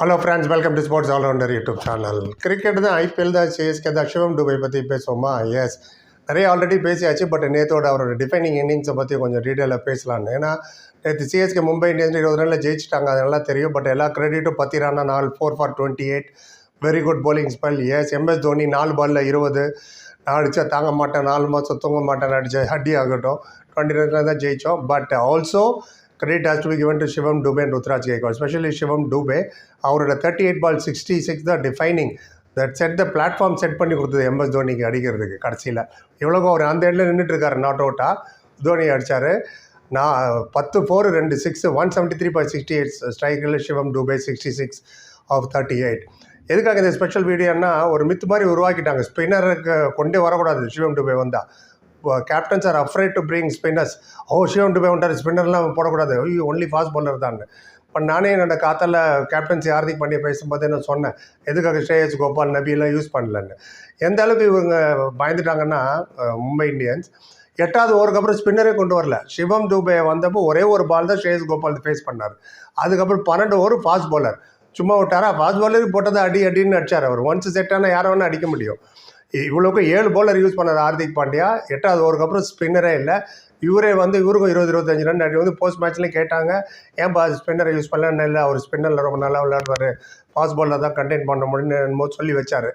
Hello friends welcome to sports all rounder YouTube channel cricket தான் IPL தான் CSK தான் சிவம் டூபை பற்றி பேசுவோமா? எஸ் நிறைய ஆல்ரெடி பேசியாச்சு பட் நேற்றோட அவரோட டிஃபைனிங் இன்னிங்ஸை பற்றி கொஞ்சம் டீட்டெயிலாக பேசலான்னு. ஏன்னா நேற்று சிஎஸ்கே மும்பை இந்தியன்ஸ் இருபது ரனில் ஜெயிச்சிட்டாங்க அது நல்லா தெரியும். பட் எல்லா கிரெடிட்டும் பத்திரானா நாலு four for twenty eight very good bowling spell yes MS Dhoni நாலு பாலில் இருபது. நான் அடித்தா தாங்க மாட்டேன் நாலு மாதம் தூங்க மாட்டேன் அடித்த ஹட்டி ஆகட்டும். டுவெண்ட்டி ரன்ஸில் தான் ஜெயித்தோம் but also credit has to be given to Shivam Dube and Ruturaj Gaikwad specially Shivam Dube அவரோட thirty eight ball sixty six தான் defining that set the platform set பண்ணி கொடுத்தது எம்எஸ் தோனிக்கு அடிக்கிறதுக்கு கடைசியில். இவ்வளோக்கும் அவர் அந்த இடத்துல நின்றுட்டு இருக்காரு நாட் அவுட்டாக தோனி அடித்தார் நான் பத்து ஃபோர் ரெண்டு six one seventy three by sixty eight ஸ்ட்ரைக்கில் Shivam Dube sixty six off thirty eight எதுக்காக இந்த ஸ்பெஷல் வீடியோன்னா ஒரு மித்து மாதிரி உருவாக்கிட்டாங்க. ஸ்பின்னருக்கு கொண்டே வரக்கூடாது சிவம் டுபே வந்தால் captains are afraid to bring spinners oh Shivam போய் வந்துட்டார் ஸ்பின்னர்லாம் போடக்கூடாது. ஐயோ ஒன்லி ஃபாஸ்ட் பாலர் தான். இப்போ நானே என்னோட காத்தால் கேப்டன்சி ஹார்திக் பாண்டியா பேசும்போது நான் சொன்னேன். எதுக்காக ஸ்ரேயஸ் கோபால் நபியெல்லாம் யூஸ் பண்ணலன்னு. எந்த அளவுக்கு இவங்க பயந்துட்டாங்கன்னா மும்பை இந்தியன்ஸ் எட்டாவது ஓவருக்கு அப்புறம் ஸ்பின்னரே கொண்டு வரல. சிவம் தூபே வந்தப்போ ஒரே ஒரு பால் தான் ஸ்ரேயஸ் கோபால் ஃபேஸ் பண்ணார். அதுக்கப்புறம் பன்னெண்டு ஓவர் ஃபாஸ்ட் பாலர் சும்மா விட்டாரா? ஃபாஸ்ட் பாலருக்கு போட்டதை அடி அடின்னு அடிச்சார் அவர். ஒன்ஸ் செட் ஆனால் யாரை வேணால் அடிக்க முடியும். இவ்வளோக்கும் ஏழு பவுலர் யூஸ் பண்ணார் ஹார்திக் பாண்டியா. எட்டாவது ஓவருக்கு அப்புறம் ஸ்பின்னரே இல்லை. இவரே வந்து இவருக்கும் இருபது இருபத்தஞ்சு ரன் அடி வந்து போஸ்ட் மேட்ச்லேயும் கேட்டாங்க. ஏன்பா ஸ்பின்னரை யூஸ் பண்ணலன்னு இல்லை அவர் ஸ்பின்னரில் ரொம்ப நல்லா விளையாடுவார். ஃபாஸ்ட் பாலில் தான் கண்டெயின் பண்ண முடியும்னு சொல்லி வச்சார்.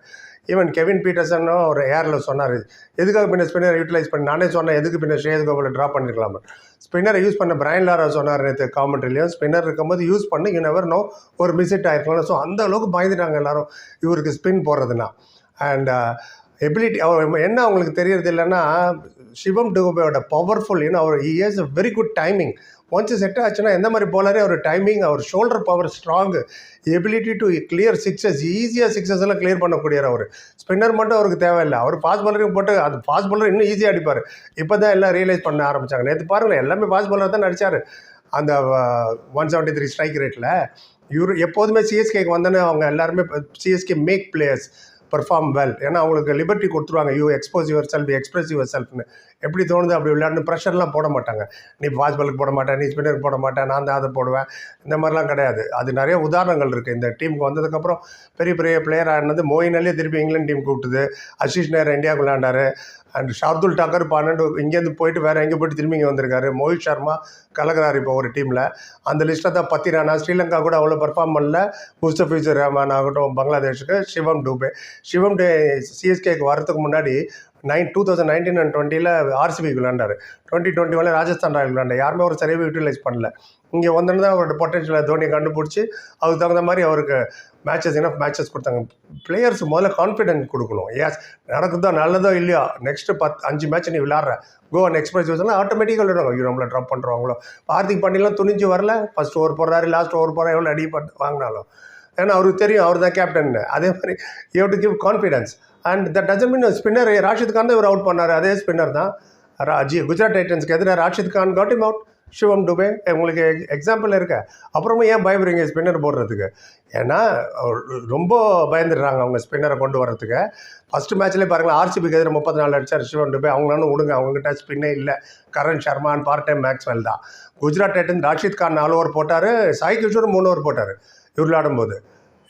ஈவன் கெவின் பீட்டர்சனும் ஒரு ஏரில் சொன்னார் எதுக்காக பின்ன ஸ்பின்னரை யூட்டிலைஸ் பண்ணி நானே சொன்னேன் எதுக்கு பின்ன ஸ்ரேயஸ் கோபாலை ட்ராப் பண்ணிருக்கலாம் ஸ்பின்னரை யூஸ் பண்ண பிரைன் லாரா சொன்னார் நேற்று காமெண்ட்ரிலையும் ஸ்பின்னர் இருக்கும்போது யூஸ் பண்ணி யூ நெவர் நோ ஒரு மிஸ்இட் ஆயிருக்கலாம் ஸோ அந்த அளவுக்கு பயந்துட்டாங்க எல்லாரும் இவருக்கு ஸ்பின் போடுறதுனா அண்ட் எபிலிட்டி அவர் என்ன அவங்களுக்கு தெரியறது இல்லைன்னா சிவம் டுகுபேயோட பவர்ஃபுல் ஏன்னா அவர் he has a very good timing once set ஆச்சுன்னா எந்த மாதிரி போலாரே அவர் timing our shoulder power strong ability to clear sixes ஈஸியாக சிக்ஸஸ் எல்லாம் கிளியர் பண்ணக்கூடிய அவர். ஸ்பின்னர் மட்டும் அவருக்கு தேவையில்லை. அவர் ஃபாஸ்ட் பாலரையும் போட்டு அது ஃபாஸ்ட் பாலர் இன்னும் ஈஸியாக அடிப்பார். இப்போ தான் எல்லாம் ரியலைஸ் பண்ண ஆரம்பிச்சாங்க. நேற்று பாருங்களேன் எல்லாமே ஃபாஸ்ட் பாலர் தான் அடிச்சார் அந்த ஒன் செவன்ட்டி த்ரீ ஸ்ட்ரைக் ரேட்டில் இவர் எப்போதுமே சிஎஸ்கேக்கு வந்தோன்னே அவங்க எல்லாருமே CSK make players perform well ஏன்னா அவங்களுக்கு லிபர்ட்டி கொடுத்துருவாங்க. You expose yourself express your செல்ஃப்னு எப்படி தோணுது அப்படி விளையாடணும் ப்ரெஷர்லாம் போட மாட்டாங்க. நீ ஃபாஸ்ட் பாலுக்கு போட மாட்டேன் நீ ஸ்பின்னருக்கு போட மாட்டேன் நான் தான் அதை போடுவேன். இந்த மாதிரிலாம் கிடையாது. அது நிறைய உதாரணங்கள் இருக்குது இந்த டீமுக்கு வந்ததுக்கப்புறம் பெரிய பெரிய பிளேயர் ஆனது மோயின் அலியே திருப்பி இங்கிலாந்து டீம் கூப்பிட்டுது. அஷிஷ் நேர் இந்தியாவுக்கு விளையாண்டாரு. அண்ட் ஷார்துல் டாக்கர் பன்னெண்டு இங்கேருந்து போயிட்டு வேறு எங்கே போயிட்டு திரும்பி இங்கே வந்திருக்காரு. மோஹித் சர்மா கலக்கிறார் இப்போ ஒரு டீமில் அந்த லிஸ்ட்டில் தான் பத்திரானா ஸ்ரீலங்கா கூட அவ்வளோ பெர்ஃபார்ம் பண்ணல. முஸ்தபிசர் ரஹ்மான் ஆகட்டும் பங்களாதேஷுக்கு சிவம் டூபே. சிவம் டே சிஎஸ்கேக்கு வரதுக்கு முன்னாடி nine two thousand nineteen and டுவெண்ட்டியில் ஆர்சிபிக்கு விளாண்டார் டுவெண்ட்டி டுவெண்ட்டி ஒன்ல ராஜஸ்தான் ராயல் விளாண்டார் யாருமே ஒரு சரியாக யூட்டிலைஸ் பண்ணல. இங்கே வந்தோன்னு தான் அவரோட பொட்டன்ஷியலை தோனியை கண்டுபிடிச்சி அதுக்கு தகுந்த மாதிரி அவருக்கு மேட்சஸ் என்ன மேட்சஸ் கொடுத்தாங்க. பிளேயர்ஸ் முதல்ல கான்ஃபிடென்ட் கொடுக்கணும். ஏஸ் நடக்குதோ நல்லதோ இல்லையோ நெக்ஸ்ட்டு பத் அஞ்சு மேட்ச் நீ விளாட்ற கோ நெக்ஸ்ட் மேட்ச் வச்சுனா ஆட்டோமேட்டிக்காக விளையாடுவாங்க. ஐயோ நம்மளை ட்ராப் பண்ணுறவங்களோ ஹார்திக் பாண்டியெலாம் துணிஞ்சு வரல. ஃபஸ்ட் ஓவர் போடுறாரு லாஸ்ட் ஓவர் போகிறாரு எவ்வளோ அடி பட் வாங்கினாலும். ஏன்னா அவருக்கு தெரியும் அவர் தான் கேப்டன் அதே மாதிரி you to give confidence and that doesn't mean spinner Rashid Khan தான் இவர் அவுட் பண்ணார். அதே ஸ்பின்னர் தான். ராஜி குஜராத் டைட்டன்ஸ்க்கு எதிராக Rashid Khan caught him out Shivam Dube உங்களுக்கு எக்ஸாம்பிள் இருக்க அப்புறமா ஏன் பயப்படுறீங்க ஸ்பின்னர் போடுறதுக்கு? ஏன்னா அவர் ரொம்ப பயந்துடுறாங்க அவங்க ஸ்பின்னரை கொண்டு வர்றதுக்கு. ஃபஸ்ட்டு மேட்ச்லேயே பாருங்கள் ஆர்சிபிக்கு எதிராக முப்பத்தி நாலு அடிச்சார் சிவம் டுபே அவங்களாலும் விடுங்க அவங்ககிட்ட ஸ்பின்னே இல்லை. கரண் சர்மான் பார்ட் டைம் மேக்ஸ்வெல் தான். குஜராத் டைட்டன்ஸ் ராஷித் கான் நாலு ஓவர் போட்டார். சாய் கிஷோர் மூணு ஓவர் போட்டார். இவர் விளையாடும்போது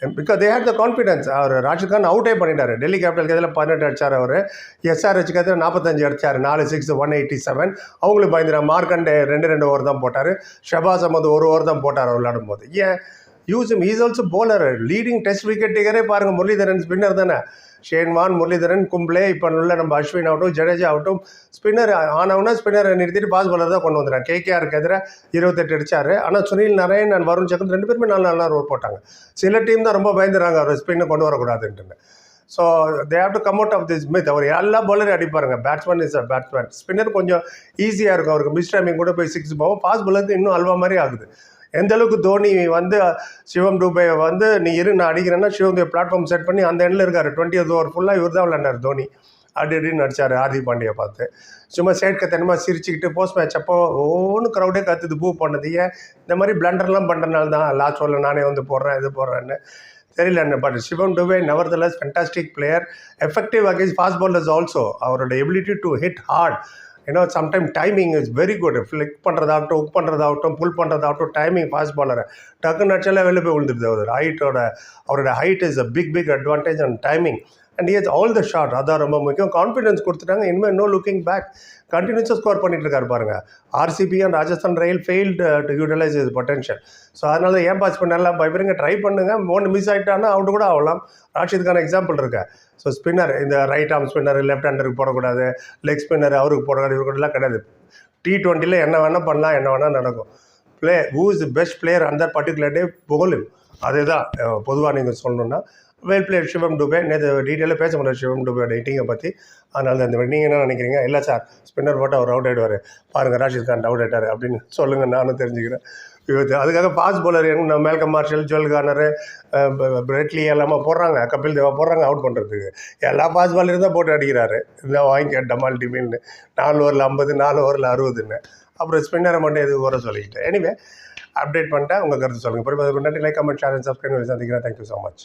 because they had the confidence அவர் ராஷித் அவுட்டே பண்ணிட்டார். டெல்லி கேபிட்டலுக்கு எதில் பதினெட்டு அடிச்சார் அவர். எஸ்ஆர்ஹெச்சுக்கு எதிராக நாற்பத்தஞ்சு அடிச்சார். நாலு சிக்ஸ் ஒன் எயிட்டி செவன் அவங்களுக்கு பயந்துறாங்க மார்க்கண்டே ரெண்டு ரெண்டு ஓவர் தான் போட்டார். ஷபாஸ் அஹமது ஒரு ஓவர் தான் போட்டார் அவர் விளையாடும்போது ஏன்? Use is also bowler leading test wicket டேக்கரே பாருங்கள் முரளிதரன் ஸ்பின்னர் தானே. ஷேன்வான் முரளிதரன் கும்ப்ளே இப்போ உள்ள நம்ம அஸ்வின் ஆகட்டும் ஜடேஜா ஆகட்டும் ஸ்பின்னர் ஆனவுன்னா ஸ்பின்னரை நிறுத்திட்டு பாஸ் பாலர் தான் கொண்டு வந்துடுறாங்க கேகேஆருக்கு எதிராக இருபத்தெட்டு அடிச்சார். ஆனால் சுனில் நாராயண் நான் வருண் சக்கர் ரெண்டு பேருமே நல்ல நல்லா ஓவர் போட்டாங்க. சில டீம் தான் ரொம்ப பயந்துறாங்க அவர் ஸ்பின்னை கொண்டு வரக்கூடாதுன்ட்டுன்னு. So they have to come out of this myth அவர் எல்லா பாலரும் அடிப்பாருங்க batsman is a batsman spinner கொஞ்சம் ஈஸியாக இருக்கும். அவருக்கு மிஸ் டைமிங் கூட போய் சிக்ஸ் போகும் ஃபாஸ்ட் பாலருக்கு இன்னும் அல்வா மாதிரி ஆகுது. எந்த அளவுக்கு தோனி வந்து சிவம் டூபே வந்து நீ இரு நான் அடிக்கிறேன்னா சிவம் டூபே பிளாட்ஃபார்ம் செட் பண்ணி அந்த எண்ணில் இருக்கார். டுவெண்ட்டி ஓவர் ஃபுல்லாக இவர் தான் விளையாண்டார் தோனி. அப்படி இப்படின்னு நடித்தார் ஹார்திக் பாண்டியை பார்த்து. சும்மா சேட்க தனிமாக சிரிச்சுக்கிட்டு போஸ்ட் மேட்ச் அப்போ ஒவ்வொன்று க்ரௌடே கற்றுது பூ பண்ணது. ஏன்? இந்த மாதிரி பிளண்டர்லாம் பண்ணுறனால தான் லாஸ்ட் ஓவரில் நானே வந்து போடுறேன் இது போடுறேன்னு. தெரியல என்ன but Shivam Dube nevertheless fantastic player effective against fast bowlers also அவரோட எபிலிட்டி டு ஹிட் ஹார்ட் ஏன்னா sometime timing is very good flick பண்ணுறதாகட்டும் உக் பண்ணுறதாகட்டும் புல் பண்ணுறதாகட்டும் டைமிங் ஃபாஸ்ட் பாலர் டக்குன்னு அடிச்சாலே வெளில போய் விழுந்துருது அவர். ஹைட்டோட அவரோட height is a big big advantage and timing and years all the shot அதான் ரொம்ப முக்கியம். கான்ஃபிடன்ஸ் கொடுத்துட்டாங்க. இனிமேல் நோ லுக்கிங் பேக் கண்டினியூஸாக ஸ்கோர் பண்ணிட்டு இருக்காரு பாருங்கள் RCB and Rajasthan Royals failed to utilize is potential so அதனால தான் ஏன் பாஸ் பண்ணலாம் பயப்படுங்க. ட்ரை பண்ணுங்க. ஒன்று மிஸ் ஆகிட்டானா அவுட் கூட ஆகலாம். ராஷிதுக்கான எக்ஸாம்பிள் இருக்கு. ஸோ ஸ்பின்னர் இந்த ரைட் ஆர்ம் ஸ்பின்னர் லெஃப்ட் ஹேண்டருக்கு போடக்கூடாது. லெக் ஸ்பின்னர் அவருக்கு போடக்கூடாது. இவருக்குலாம் கிடையாது. டி ட்வெண்ட்டியில் என்ன வேணால் பண்ணலாம் என்ன வேணால் நடக்கும். Play who is the best player அந்த பர்டிகுலர் டே புகழும். அதுதான் பொதுவாக நீங்கள் சொல்லணுன்னா வெல் பிளேட் சிவம் டுபே நேற்று டீட்டெயிலாக பேச முடியாது சிவம் டுபே டேட்டிங்கை பற்றி அதனால தான் இந்த நீங்கள் என்ன நினைக்கிறீங்க? இல்லை சார் ஸ்பின்னர் போட்டால் அவர் அவுட் ஆகிடுவார் பாருங்கள் ராஷித் கான் அவுட் ஆகிட்டார் அப்படின்னு சொல்லுங்கள் நானும் தெரிஞ்சுக்கிறேன். இவத்து அதுக்காக பாஸ் போலர் என்ன Malcolm Marshall Joel Garner Brett Lee எல்லாமே போடுறாங்க. கபில் தேவா போடுறாங்க அவுட் பண்ணுறதுக்கு எல்லா பாஸ் பாலரும் தான் போட்டு அடிக்கிறாரு. இந்த வாங்கிக்க டமால் டிமின்னு நாலு ஓவரில் ஐம்பது நாலு ஓவரில் அறுபதுன்னு. அப்புறம் ஸ்பின்னரை மட்டும் எதுவும் வர சொல்லிக்கிட்டேன் எனிவே அப்டேட் பண்ணிட்டேன் உங்கள் கருத்து சொல்லுங்கள் பிறகு நன்றி. லைக் கமெண்ட் ஷேர் சப்ஸ்கிரைப் சந்திக்கிறேன். Thank you so much